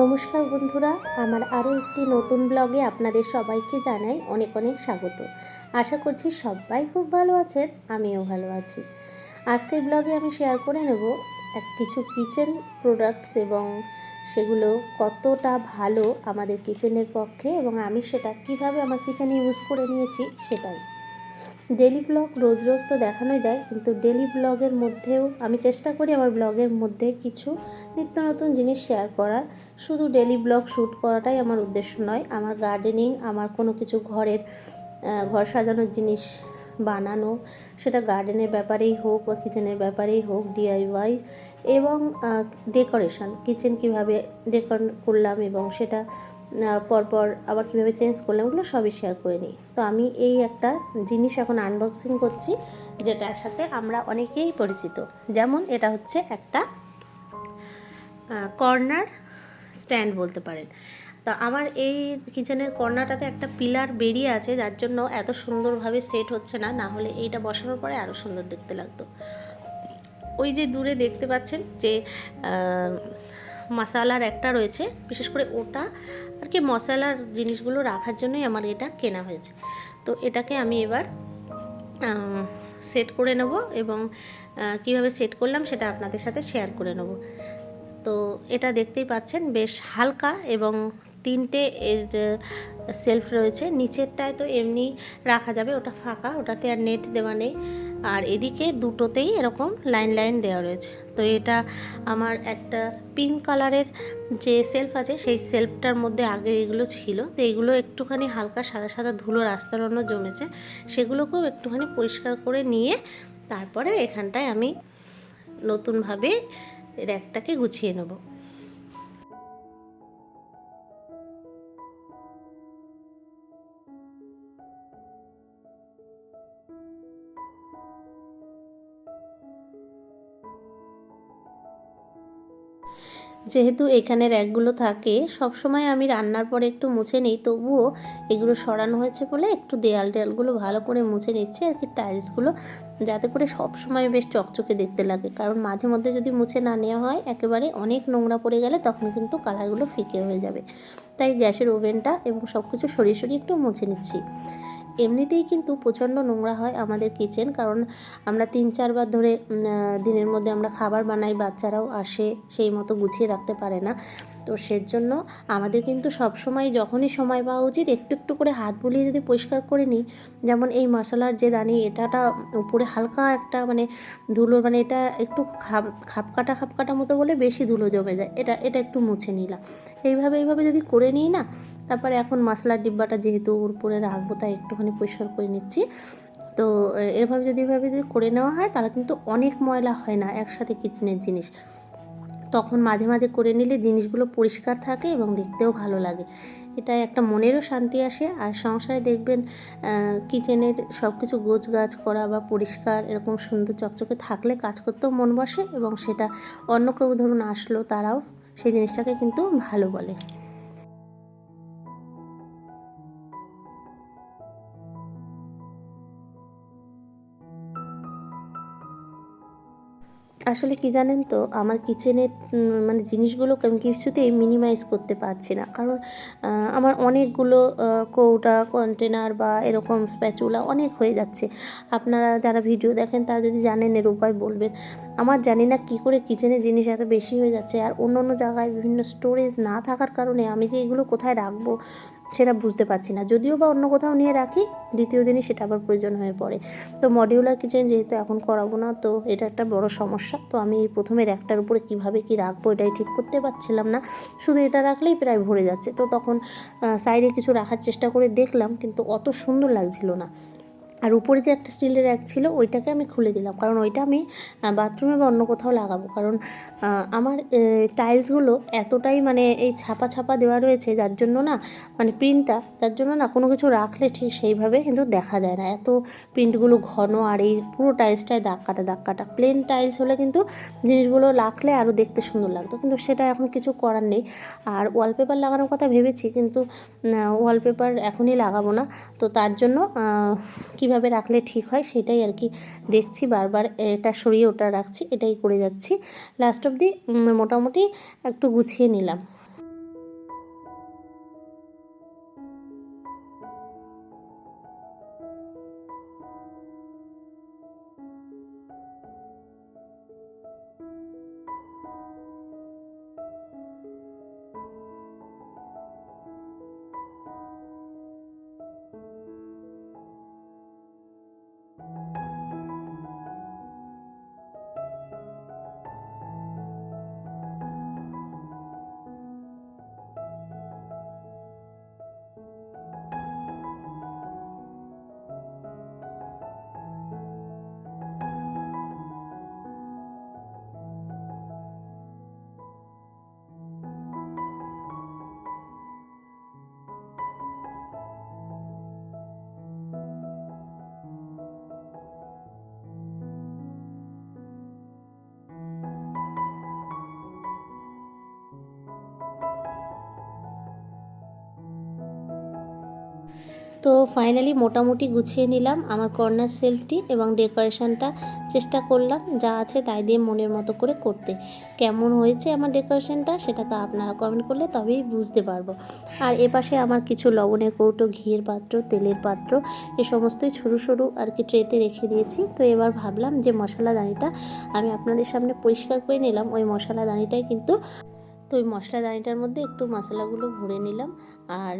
নমস্কার বন্ধুরা, আমার আরও একটি নতুন ব্লগে আপনাদের সবাইকে জানাই অনেক অনেক স্বাগত। আশা করছি সবাই খুব ভালো আছেন, আমিও ভালো আছি। আজকের ব্লগে আমি শেয়ার করে নেব এক কিছু কিচেন প্রোডাক্টস এবং সেগুলো কতটা ভালো আমাদের কিচেনের পক্ষে এবং আমি সেটা কীভাবে আমার কিচেনে ইউজ করে নিয়েছি সেটাই। ডেলি ব্লগ রোজ রোজ তো দেখানো যায়, কিন্তু ডেলি ব্লগের মধ্যেও আমি চেষ্টা করি আমার ব্লগের মধ্যে কিছু নিত্য নতুন জিনিস শেয়ার করার। শুধু ডেলি ব্লগ শ্যুট করাটাই আমার উদ্দেশ্য নয়। আমার গার্ডেনিং আমার কোনো কিছু ঘরের ঘর সাজানোর জিনিস বানানো, সেটা গার্ডেনের ব্যাপারেই হোক বা কিচেনের ব্যাপারেই হোক ডিআইওয়াই এবং ডেকোরেশন কিচেন কীভাবে ডেকোর করলাম এবং সেটা পরপর আবার কীভাবে চেঞ্জ করলাম, ওগুলো সবই শেয়ার করে নিই। তো আমি এই একটা জিনিস এখন আনবক্সিং করছি, যেটার সাথে আমরা অনেকেই পরিচিত। যেমন এটা হচ্ছে একটা কর্নার স্ট্যান্ড বলতে পারেন। তা আমার এই কিচেনের কর্নারটাতে একটা পিলার বেরিয়ে আছে, যার জন্য এত সুন্দরভাবে সেট হচ্ছে না না হলে এইটা বসানোর পরে আরও সুন্দর দেখতে লাগতো। ওই যে দূরে দেখতে পাচ্ছেন যে মশালার একটা রয়েছে, বিশেষ করে ওটা আর কি মশলার জিনিসগুলো রাখার জন্যই আমার এটা কেনা হয়েছে। তো এটাকে আমি এবার সেট করে নেব এবং কীভাবে সেট করলাম সেটা আপনাদের সাথে শেয়ার করে নেব। তো এটা দেখতেই পাচ্ছেন, বেশ হালকা এবং তিনটে এর সেলফ রয়েছে। নিচেরটায় তো এমনি রাখা যাবে, ওটা ফাঁকা, ওটাতে আর নেট দেওয়া নেই। আর এদিকে দুটোতেই এরকম লাইন লাইন দেওয়া রয়েছে। তো এটা আমার একটা পিঙ্ক কালারের যে সেলফ আছে, সেই সেলফটার মধ্যে আগে এগুলো ছিল। তো এগুলো একটুখানি হালকা সাদা সাদা ধুলো রাস্তারণ্য জমেছে। সেগুলোকেও একটুখানি পরিষ্কার করে নিয়ে তারপরে এখানটায় আমি নতুনভাবে র্যাকটাকে গুছিয়ে নেব। যেহেতু এখানে র্যাকগুলো থাকে, সবসময় আমি রান্নার পরে একটু মুছে নিই, তবুও এগুলো সরানো হয়েছে বলে একটু দেয়াল টেয়ালগুলো ভালো করে মুছে নিচ্ছি আর কি টাইলসগুলো, যাতে করে সব সময় বেশ চকচকে দেখতে লাগে। কারণ মাঝে মধ্যে যদি মুছে না নেওয়া হয়, একেবারে অনেক নোংরা পড়ে গেলে তখন কিন্তু কালারগুলো ফিকে হয়ে যাবে। তাই গ্যাসের ওভেনটা এবং সব কিছু সরিয়ে সরিয়ে একটু মুছে নিচ্ছি। এমনিতেই কিন্তু প্রচণ্ড নোংরা হয় আমাদের কিচেন কারণ আমরা তিন চারবার ধরে দিনের মধ্যে আমরা খাবার বানাই, বাচ্চারাও আসে, সেই মতো গুছিয়ে রাখতে পারে না। তো সেজন্য আমাদের কিন্তু সব সময় যখনই সময় পাওয়া উচিত, একটু একটু করে হাত বুলিয়ে যদি পরিষ্কার করে নিই, যেমন এই মশলার যে দানি, এটাটা উপরে হালকা একটা মানে ধুলো মানে এটা একটু খাপ, খাপকাটা খাপকাটা মতো বলে বেশি ধুলো জমে যায়, এটা এটা একটু মুছে নিলাম। এইভাবে এইভাবে যদি করে নিই না, তারপরে এখন মশলার ডিব্বাটা যেহেতু উপরে রাখব, তাই একটুখানি পরিষ্কার করে নিচ্ছি। তো এভাবে যদি এভাবে যদি করে নেওয়া হয়, তাহলে কিন্তু অনেক ময়লা হয় না, একসাথে কিচেনের জিনিস। তখন মাঝে মাঝে করে নিলে জিনিসগুলো পরিষ্কার থাকে এবং দেখতেও ভালো লাগে। এটা একটা মনেরও শান্তি আসে। আর সংসারে দেখবেন কিচেনের সব কিছু গোছ গাছ করা বা পরিষ্কার এরকম সুন্দর চকচকে থাকলে কাজ করতেও মন বসে এবং সেটা অন্য কেউ ধরুন আসলো, তারাও সেই জিনিসটাকে কিন্তু ভালো বলে। আসলে কি জানেন তো, আমার কিচেনের মানে জিনিসগুলোকে আমি কিছুতেই মিনিমাইজ করতে পারছি না। কারণ আমার অনেকগুলো কৌটা কন্টেনার বা এরকম স্প্যাচুলা অনেক হয়ে যাচ্ছে। আপনারা যারা ভিডিও দেখেন, তারা যদি জানেন, এর উপায় বলবেন। আমার জানি না কী করে কিচেনের জিনিস এত বেশি হয়ে যাচ্ছে। আর অন্য অন্য জায়গায় বিভিন্ন স্টোরেজ না থাকার কারণে আমি যে এগুলো কোথায় রাখব? সেটা বুঝতে পারছি না। যদিও বা অন্য কোথাও নিয়ে রাখি, দ্বিতীয় দিনই সেটা আবার প্রয়োজন হয়ে পড়ে। তো মডিউলার কিচেন যেহেতু এখন করাবো না, তো এটা একটা বড় সমস্যা। তো আমি এই প্রথমে র্যাকটার উপরে কীভাবে কী রাখব এটাই ঠিক করতে পারছিলাম না। শুধু এটা রাখলেই প্রায় ভরে যাচ্ছে। তো তখন সাইডে কিছু রাখার চেষ্টা করে দেখলাম, কিন্তু অত সুন্দর লাগছিল না। আর উপরে যে একটা স্টিলের র্যাক ছিল ওইটাকে আমি খুলে দিলাম। কারণ ওইটা আমি বাথরুমে বা অন্য কোথাও লাগাবো। কারণ আমার টাইলসগুলো এতটাই মানে এই ছাপা ছাপা দেওয়া রয়েছে যার জন্য না মানে প্রিন্টটা যার জন্য না কোনো কিছু রাখলে ঠিক সেইভাবে কিন্তু দেখা যায় না। এত প্রিন্টগুলো ঘন আর এই পুরো টাইলসটায় দাগ কাটা দাগ কাটা। প্লেন টাইলস হলে কিন্তু জিনিসগুলো রাখলে আরও দেখতে সুন্দর লাগতো। কিন্তু সেটা এখন কিছু করার নেই। আর ওয়ালপেপার লাগানোর কথা ভেবেছি কিন্তু ওয়ালপেপার এখনই লাগাবো না। তো তার জন্য আহ, কীভাবে রাখলে ঠিক হয় সেটাই আর কি দেখছি, বারবার এটা সরিয়ে ওটা রাখছি, এটাই করে যাচ্ছি। লাস্ট অবধি মোটামুটি একটু গুছিয়ে নিলাম। তো ফাইনালি মোটামুটি গুছিয়ে নিলাম আমার কর্নার সেলফটি এবং ডেকোরেশনটা চেষ্টা করলাম, যা আছে তাই দিয়ে মনের মতো করে করতে। কেমন হয়েছে আমার ডেকোরেশনটা সেটা তো আপনারা কমেন্ট করলে তবেই বুঝতে পারব। আর এপাশে আমার কিছু লবণের কৌটো, ঘিয়ের পাত্র, তেলের পাত্র, এ সমস্তই সরু সরু আর কি ট্রেতে রেখে দিয়েছি। তো এবার ভাবলাম যে মশলা দানিটা আমি আপনাদের সামনে পরিষ্কার করে নিলাম। ওই মশলা দানিটাই কিন্তু, তো ওই মশলা দানিটার মধ্যে একটু মশলাগুলো ভরে নিলাম। আর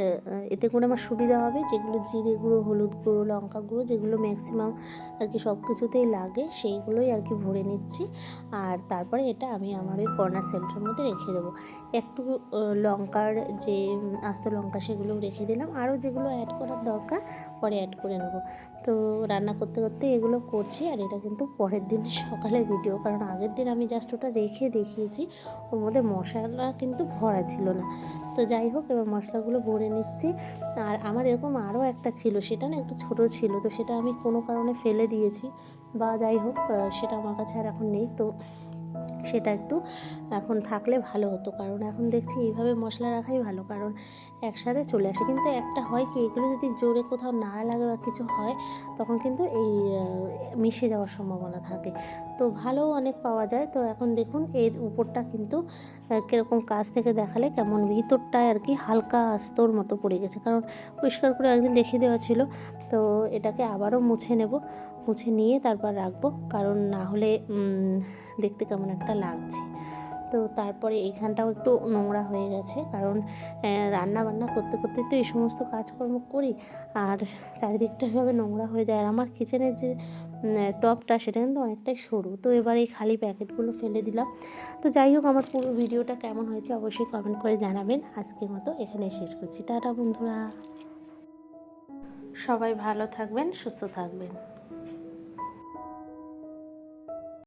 এতে করে আমার সুবিধা হবে যেগুলো জিরে গুঁড়ো, হলুদ গুঁড়ো, লঙ্কা গুঁড়ো, যেগুলো ম্যাক্সিমাম আর কি সব কিছুতেই লাগে সেইগুলোই আর কি ভরে নিচ্ছি। আর তারপরে এটা আমি আমার ওই কর্নার সেলটার মধ্যে রেখে দেবো। একটু লঙ্কার যে, আস্ত লঙ্কা সেগুলো রেখে দিলাম। আরও যেগুলো অ্যাড করার দরকার পরে অ্যাড করে নেব। তো রান্না করতে করতে এগুলো করছি আর এটা কিন্তু পরের দিন সকালের ভিডিও কারণ আগের দিন আমি জাস্ট ওটা রেখে দেখিয়েছি। ওর মধ্যে মশলা কিন্তু ভরা ছিল না। তো যাই হোক, এবার মশলাগুলো ভরে নিচ্ছি। আর আমার এরকম আরও একটা ছিল, সেটা না একটু ছোট ছিল, তো সেটা আমি কোনো কারণে ফেলে দিয়েছি। বা যাই হোক সেটা আমার কাছে আর এখন নেই, তো সেটা একটু এখন থাকলে ভালো হতো। কারণ এখন দেখছি এইভাবে মশলা রাখাই ভালো। কারণ একসাথে চলে আসে। কিন্তু একটা হয় কি, এগুলো যদি জোরে কোথাও নাড়া লাগে বা কিছু হয়, তখন কিন্তু এই মিশে যাওয়ার সম্ভাবনা থাকে। তো ভালো অনেক পাওয়া যায়। তো এখন দেখুন, এর উপরটা কিন্তু কীরকম কাছ থেকে দেখালে কেমন? ভিতরটায় আর কি হালকা আস্তর মতো পড়ে গেছে। কারণ পরিষ্কার করে একদিন দেখিয়ে দেওয়া ছিল। তো এটাকে আবারও মুছে নেব। মুছে নিয়ে তারপর রাখব। কারণ না হলে দেখতে কেমন একটা লাগছে। তো তারপরে এইখানটাও একটু নোংরা হয়ে গেছে। কারণ রান্না বান্না করতে করতে তো এই সমস্ত কাজকর্ম করি আর চারিদিকটা এভাবে নোংরা হয়ে যায়। আর আমার কিচেনের যে টপটা সেটা কিন্তু অনেকটাই সরু। তো এবার এই খালি প্যাকেটগুলো ফেলে দিলাম। তো যাই হোক, আমার পুরো ভিডিওটা কেমন হয়েছে অবশ্যই কমেন্ট করে জানাবেন। আজকের মতো এখানে শেষ করছি। টাটা বন্ধুরা। সবাই ভালো থাকবেন, সুস্থ থাকবেন।